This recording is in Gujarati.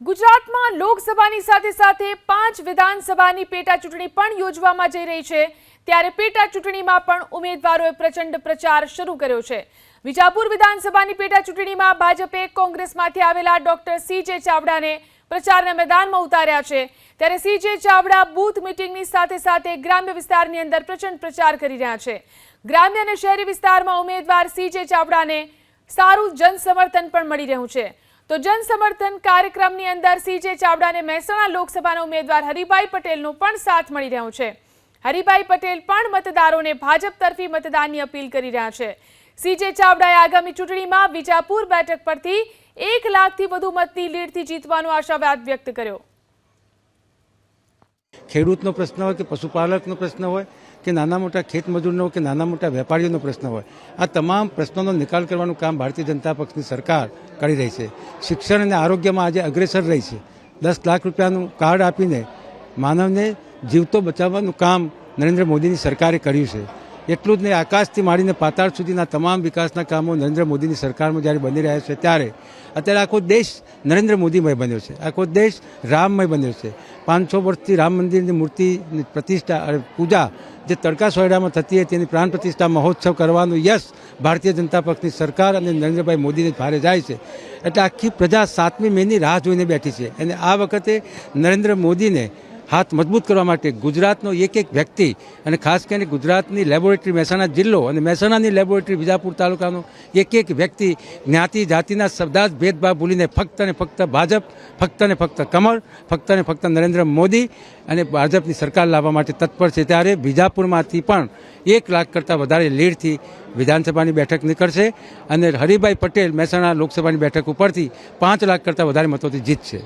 ગુજરાતમાં લોકસભાની સાથે સાથે પાંચ વિધાનસભાની પેટા ચૂંટણી પણ યોજવામાં જઈ રહી છે. ત્યારે પેટા ચૂંટણીમાં પણ ઉમેદવારોએ પ્રચંડ પ્રચાર શરૂ કર્યો છે. વિજાપુર વિધાનસભાની પેટા ચૂંટણીમાં ભાજપે કોંગ્રેસમાંથી આવેલા ડોક્ટર સી જે ચાવડાને પ્રચારના મેદાનમાં ઉતાર્યા છે. ત્યારે સી જે ચાવડા બૂથ મિટિંગની સાથે સાથે ગ્રામ્ય વિસ્તારની અંદર પ્રચંડ પ્રચાર કરી રહ્યા છે. ગ્રામ્ય અને શહેરી વિસ્તારમાં ઉમેદવાર સી જે ચાવડાને સારું જનસમર્થન પણ મળી રહ્યું છે. તો જન સમર્થન કાર્યક્રમની અંદર સીજે ચાવડાને મહેસાણા લોકસભાના ઉમેદવાર હરિભાઈ પટેલનો પણ સાથ મળી રહ્યો છે. હરિભાઈ પટેલ પણ મતદારોને ભાજપ તરફી મતદાનની અપીલ કરી રહ્યા છે. સીજે ચાવડાએ આગામી ચૂંટણીમાં વિજાપુર બેઠક પરથી એક લાખથી વધુ મતની લીડથી જીતવાનો આશાવાદ વ્યક્ત કર્યો. ખેડૂતનો પ્રશ્ન હોય કે પશુપાલકનો પ્રશ્ન હોય કે નાના મોટા ખેતમજૂરનો કે નાના મોટા વેપારીઓનો પ્રશ્ન હોય, આ તમામ પ્રશ્નોનો નિકાલ કરવાનું કામ ભારતીય જનતા પક્ષની સરકાર કરી રહી છે. શિક્ષણ અને આરોગ્યમાં આજે અગ્રેસર રહી છે. દસ લાખ રૂપિયાનું કાર્ડ આપીને માનવને જીવતો બચાવવાનું કામ નરેન્દ્ર મોદીની સરકારે કર્યું છે. એટલું જ નહીં, આકાશથી માંડીને પાતાળ સુધીના તમામ વિકાસના કામો નરેન્દ્ર મોદીની સરકારમાં જ્યારે બની રહ્યા છે, ત્યારે અત્યારે આખો દેશ નરેન્દ્ર મોદીમય બન્યો છે. આખો દેશ રામમય બન્યો છે. પાંચસો વર્ષથી રામ મંદિરની મૂર્તિની પ્રતિષ્ઠા અને પૂજા જે તડકા સોયડામાં થતી હતી તેની પ્રાણ પ્રતિષ્ઠા મહોત્સવ કરવાનું યશ ભારતીય જનતા પક્ષની સરકાર અને નરેન્દ્રભાઈ મોદીને ભારે જાય છે. એટલે આખી પ્રજા સાતમી મેની રાહ જોઈને બેઠી છે. અને આ વખતે નરેન્દ્ર મોદીને હાથ મજબૂત કરવા માટે ગુજરાતનો એક એક વ્યક્તિ અને ખાસ કરીને ગુજરાતની લેબોરેટરી મહેસાણા જિલ્લો અને મહેસાણાની લેબોરેટરી વિજાપુર તાલુકાનો એક એક વ્યક્તિ જ્ઞાતિ, જાતિના બધા જ ભેદભાવ ભૂલીને ફક્ત ને ફક્ત ભાજપ, ફક્ત ને ફક્ત કમળ, ફક્ત ને ફક્ત નરેન્દ્ર મોદી અને ભાજપની સરકાર લાવવા માટે તત્પર છે. ત્યારે વિજાપુરમાંથી પણ એક લાખ કરતાં વધારે લીડથી વિધાનસભાની બેઠક નીકળશે અને હરિભાઈ પટેલ મહેસાણા લોકસભાની બેઠક ઉપરથી પાંચ લાખ કરતાં વધારે મતોથી જીતશે.